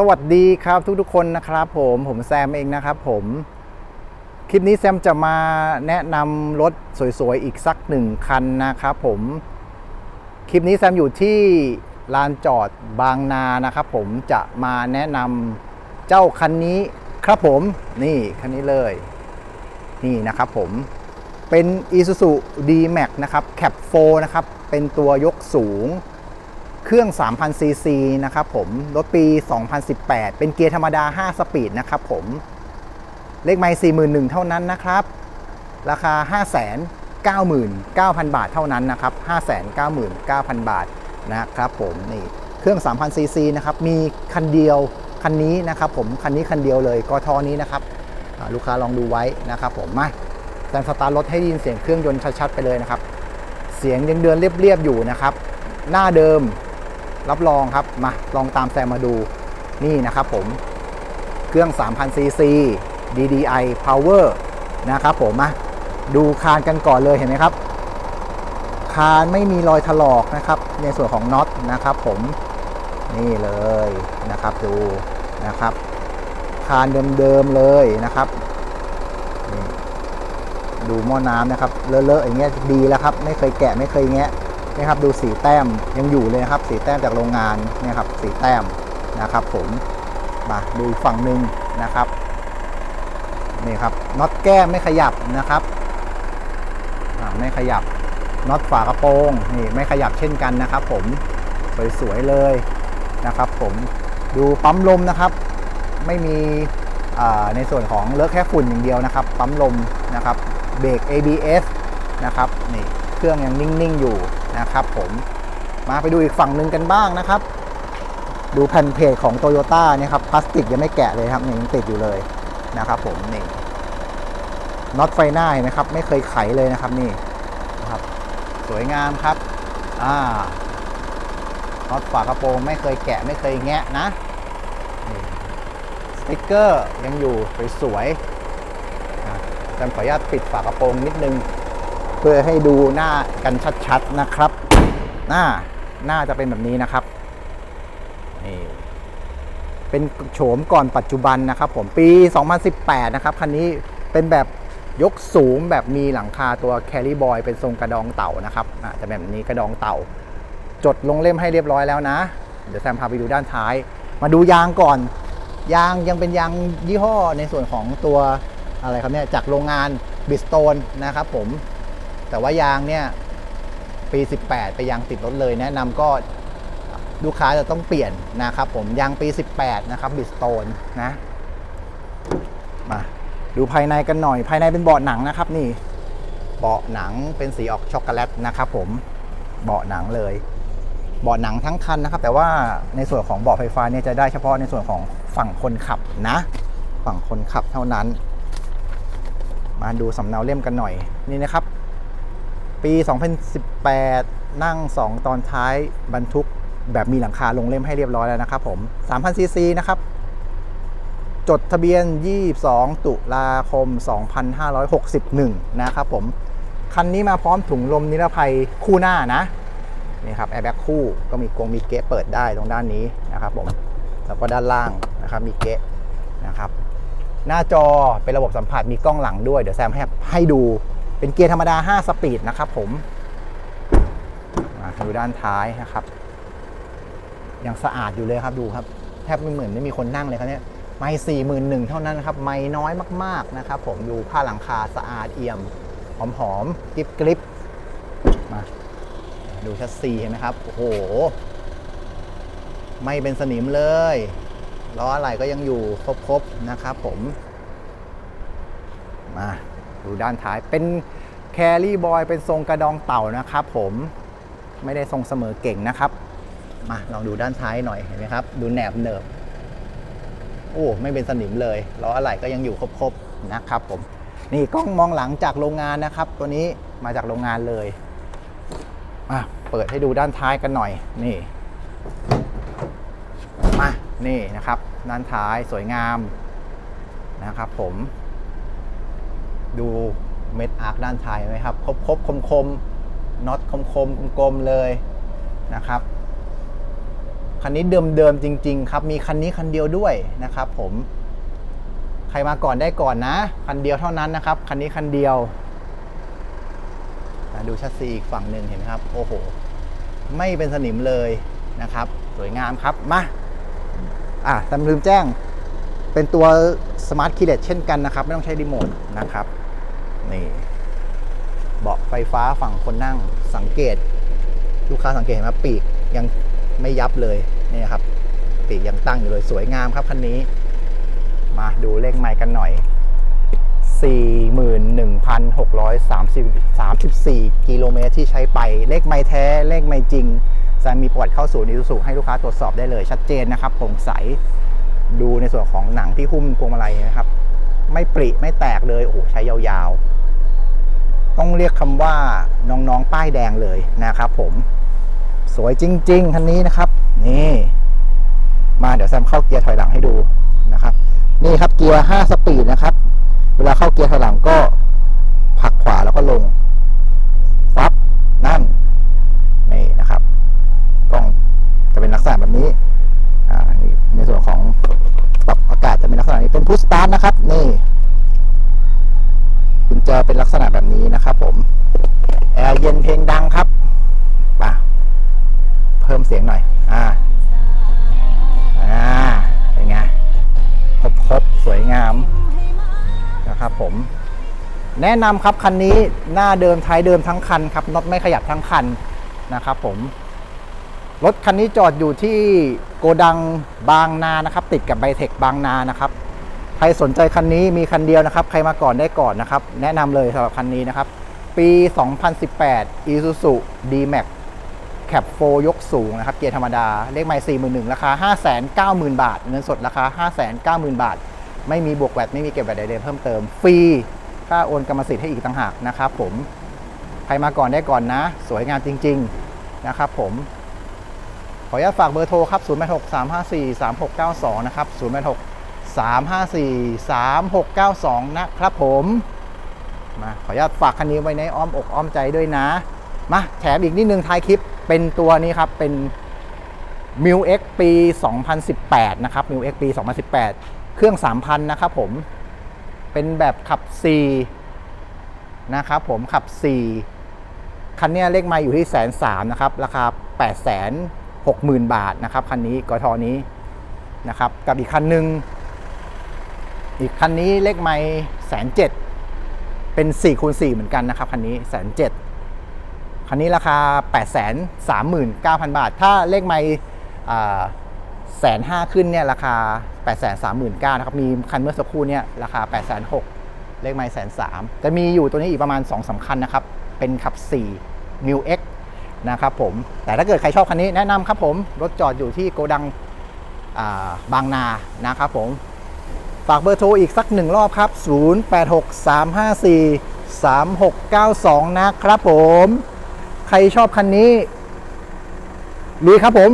สวัสดีครับทุกๆคนนะครับผมผมแซมเองนะครับผม คลิปนี้แซมจะมาแนะนำรถสวยๆ อีกสักหนึ่งคันนะครับผม คลิปนี้แซมอยู่ที่ลานจอดบางนานะครับผมจะมาแนะนำเจ้าคันนี้ครับผม นี่คันนี้เลย นี่นะครับผมเป็น Isuzu D-Max นะครับ Cap 4นะครับ เป็นตัวยกสูง เครื่อง 3,000ซีซีนะครับผม รถปี 2018 เป็นเกียร์ธรรมดา 5 สปีดนะครับผม เลขไมล์41,000 เท่านั้นนะครับ ราคา 599,000 บาทเท่านั้นนะครับ 599,000 บาทนะครับผม นี่ เครื่อง 3,000ซีซีนะครับ มีคันเดียว คันนี้นะครับผม คันนี้คันเดียวเลยกทอนี้นะครับ ลูกค้าลองดูไว้นะครับผม มาแซมสตาร์ทรถให้ได้ยินเสียงเครื่องยนต์ชัดๆไปเลยนะครับ เสียงยังเดินเรียบๆอยู่นะครับหน้าเดิม รับรองครับ มาลองตามแซมมาดูนี่นะครับผม เครื่อง 3,000ซีซี DDI Power นะครับผมมาดูคานกันก่อนเลยเห็นไหมครับ คานไม่มีรอยถลอกนะครับ ในส่วนของน็อตนะครับผมนี่เลยนะครับดูนะครับ คานเดิมๆเลยนะครับดูหม้อน้ำนะครับเลอะๆอย่างเงี้ยดีแล้วครับ ไม่เคยแกะไม่เคยแงะ นะครับดูสีแต้มยังอยู่เลยนะครับ สีแต้มจากโรงงานนี่ครับสีแต้มนะครับ ผมมาดูฝั่งหนึ่งนะครับนี่ครับน็อตแก้ไม่ขยับนะครับไม่ขยับน็อตฝากระโปรงนี่ไม่ขยับเช่นกันนะครับ ผมสวยๆเลยนะครับ ผมดูปั๊มลมนะครับ ไม่มีในส่วนของเลอะแค่ฝุ่นอย่างเดียวนะครับ ปั๊มลมนะครับเบรก ABS นะครับนี่เครื่องยังนิ่งๆอยู่ นะครับผมมาไปดูอีกฝั่งหนึ่งกันบ้างนะครับ ดูแผ่นเพจของ t o y ยต้เนี่ยครับพลาสติกยังไม่แกะเลยครับนี่ยังติดอยู่เลยนะครับผมนี่น็อตไฟหน้าเห็นไหมครับไม่เคยไขเลยนะครับนี่นะครับสวยงามครับอ่าน็อตฝากระโปรงไม่เคยแกะไม่เคยแงะนะนี่สติ๊กเกอร์ยังอยู่สวยๆจำขออนุญาตปิดฝากระโปรงนิดนึง พื่อให้ดูหน้ากันชัดๆนะครับ หน้าหน้าจะเป็นแบบนี้นะครับนี่เป็นโฉมก่อนปัจจุบันนะครับ ผมปี 2018 นะครับคันนี้เป็นแบบยกสูงแบบมีหลังคาตัวแครีบอยเป็นทรงกระดองเต่านะครับอะจะแบบนี้กระดองเต่า จดลงเล่มให้เรียบร้อยแล้วนะ เดี๋ยวแซมพาไปดูด้านท้าย มาดูยางก่อน ยางยังเป็นยางยี่ห้อในส่วนของตัวอะไรครับเนี่ยจากโรงงานบิสโตนนะครับผม แต่ว่ายางเนี่ยปี 18 ไปยางติดรถเลย แนะนำก็ลูกค้าจะต้องเปลี่ยนนะครับผมยางปี 18 นะครับบิสโตนนะมาดูภายในกันหน่อย ภายในเป็นเบาะหนังนะครับนี่เบาะหนังเป็นสีออกช็อกโกแลตนะครับผมเบาะหนังเลยเบาะหนังทั้งคันนะครับ แต่ว่าในส่วนของเบาะไฟฟ้าเนี่ยจะได้เฉพาะในส่วนของฝั่งคนขับนะ ฝั่งคนขับเท่านั้น มาดูสำเนาเล่มกันหน่อยนี่นะครับ ปี 2018 นั่ง 2 ตอนท้ายบรรทุกแบบมีหลังคาลงเล่มให้เรียบร้อยแล้วนะครับผม3,000ซีซีนะครับ จดทะเบียน 22 ตุลาคม 2561 นะครับผม คันนี้มาพร้อมถุงลมนิรภัยคู่หน้านะ นี่ครับแอร์แบ็กคู่ก็มีกรงมีเกะเปิดได้ตรงด้านนี้นะครับผม แล้วก็ด้านล่างนะครับมีเกะนะครับ หน้าจอเป็นระบบสัมผัสมีกล้องหลังด้วย เดี๋ยวแซมให้ให้ดู เป็นเกียร์ธรรมดา 5 สปีดนะครับผมมาดูด้านท้ายนะครับ ยังสะอาดอยู่เลยครับดูครับ แทบไม่เหมือนไม่มีคนนั่งเลยครับเนี่ยไม่สี่หมื่นหนึ่งเท่านั้นครับ ไม่น้อยมากๆนะครับ ผมดูผ้าหลังคาสะอาดเอี่ยม หอมหอมๆกริบกริบมาดูชัดซีเห็นไหมครับ โอ้โห ไม่เป็นสนิมเลยล้ออะไรก็ยังอยู่ครบๆนะครับผมมา ดูด้านท้ายเป็นแครี่บอยเป็นทรงกระดองเต่านะครับผมไม่ได้ทรงเสมอเก่งนะครับ มาลองดูด้านท้ายหน่อยเห็นไหมครับ ดูแหนบเนิบโอ้ไม่เป็นสนิมเลยล้ออะไหล่ก็ยังอยู่ครบๆนะครับผมนี่กล้องมองหลังจากโรงงานนะครับ ตัวนี้มาจากโรงงานเลยอะเปิดให้ดูด้านท้ายกันหน่อยนี่มานี่นะครับ ด้านท้ายสวยงามนะครับผม ดูเม็ดอาร์คด้านท้ายไหมครับครบครบคมคมน็อตคมคมกลมๆเลยนะครับคันนี้เดิมๆจริง ๆ ครับ มีคันนี้คันเดียวด้วยนะครับผมใครมาก่อนได้ก่อนนะ คันเดียวเท่านั้นนะครับ คันนี้คันเดียวดูชัดซีอีกฝั่งหนึ่งเห็นไหมครับ โอ้โห ไม่เป็นสนิมเลยนะครับ สวยงามครับ มา อะแต่ลืมแจ้ง เป็นตัวสมาร์ทคีย์เลสเช่นกันนะครับ ไม่ต้องใช้รีโมทนะครับ นี่เบาะไฟฟ้าฝั่งคนนั่งสังเกต ลูกค้าสังเกตเห็นไหมปีกยังไม่ยับเลยนี่ครับ ปีกยังตั้งอยู่เลยสวยงามครับคันนี้ มาดูเลขไมล์กันหน่อย 41,634กิโลเมตรที่ใช้ไปเลขไมล์แท้เลขไมล์จริงแซมมีประวัติเข้าสู่นิสุสุให้ลูกค้าตรวจสอบได้เลย ชัดเจนนะครับโปร่งใสดูในส่วนของหนังที่หุ้มพวงมาลัยนะครับ ไม่ปริไม่แตกเลยโอ้ใช้ยาวๆ ต้องเรียกคำว่าน้องๆป้ายแดงเลยนะครับผมสวยจริง ๆ คันนี้นะครับ นี่ มาเดี๋ยวแซมเข้าเกียร์ถอยหลังให้ดูนะครับ นี่ครับเกียร์ 5 สปีดนะครับ เวลาเข้าเกียร์ถอยหลัง เป็นลักษณะแบบนี้นะครับผมแอร์เย็นเพลงดังครับป่ะเพิ่มเสียงหน่อย อ่า อ่าเป็นไงครบครบสวยงามนะครับผม แนะนำครับคันนี้หน้าเดิมท้ายเดิมทั้งคันครับน็อตไม่ขยับทั้งคันนะครับผมรถคันนี้จอดอยู่ที่โกดังบางนานะครับ ติดกับไบเทคบางนานะครับ ใครสนใจคันนี้มีคันเดียวนะครับ ใครมาก่อนได้ก่อนนะครับ แนะนำเลยสำหรับคันนี้นะครับ ปี 2018 Isuzu D-Max แคปโฟยกสูงนะครับ เกียร์ธรรมดา เลขไมล์41,000 ราคา 590,000 บาท เงินสดราคา 590,000 บาท ไม่มีบวกแวตไม่มีเก็บแวตใดๆเพิ่มเติม ฟรี ค่าโอนกรรมสิทธิ์ให้อีกต่างหากนะครับผม ใครมาก่อนได้ก่อนนะ สวยงามจริง ๆ นะครับผม ขออนุญาตฝากเบอร์โทรครับ 086 354 3692 นะครับ 086 354 3692 นะครับผมมาขออนุญาตฝากคันนี้ไว้ในอ้อมอกอ้อมใจด้วยนะ มาแถมอีกนิดนึงท้ายคลิปเป็นตัวนี้ครับ เป็น m i l X ปี 2018 นะครับ m i l X ปี 2018 เครื่อง 3,000 นะครับผม เป็นแบบขับ 4 นะครับผมขับ 4 คันนี้เลขไมาอยู่ที่แสนสามนะครับ ราคา 8 6 0 0 0 0 บาทนะครับ คันนี้กทนี้นะครับ กับอีกคันหนึ่ง อีกคันนี้เลขไม้แสนเจ็ดเป็น4คูณ4เหมือนกันนะครับคันนี้แสนเจ็ดคันนี้ราคา 8 3 9 0 0 0 บาท ถ้าเลขไม้แสนห้าขึ้นเนี่ยราคา 8 3 9 0 0 0นะครับมีคันเมื่อสักครู่เนี่ยราคา 8 6 0 0 0เลขไม้แสนสามจะมีอยู่ตัวนี้อีกประมาณ 2สาคัญนะครับ เป็นขับ 4 New X นะครับผม แต่ถ้าเกิดใครชอบคันนี้แนะนำครับผม รถจอดอยู่ที่โกดังาบางนานะครับผม ฝากเบอร์โทรอีกสักหนึ่งรอบครับ 0863543692 นะครับผม ใครชอบคันนี้ลุยครับผม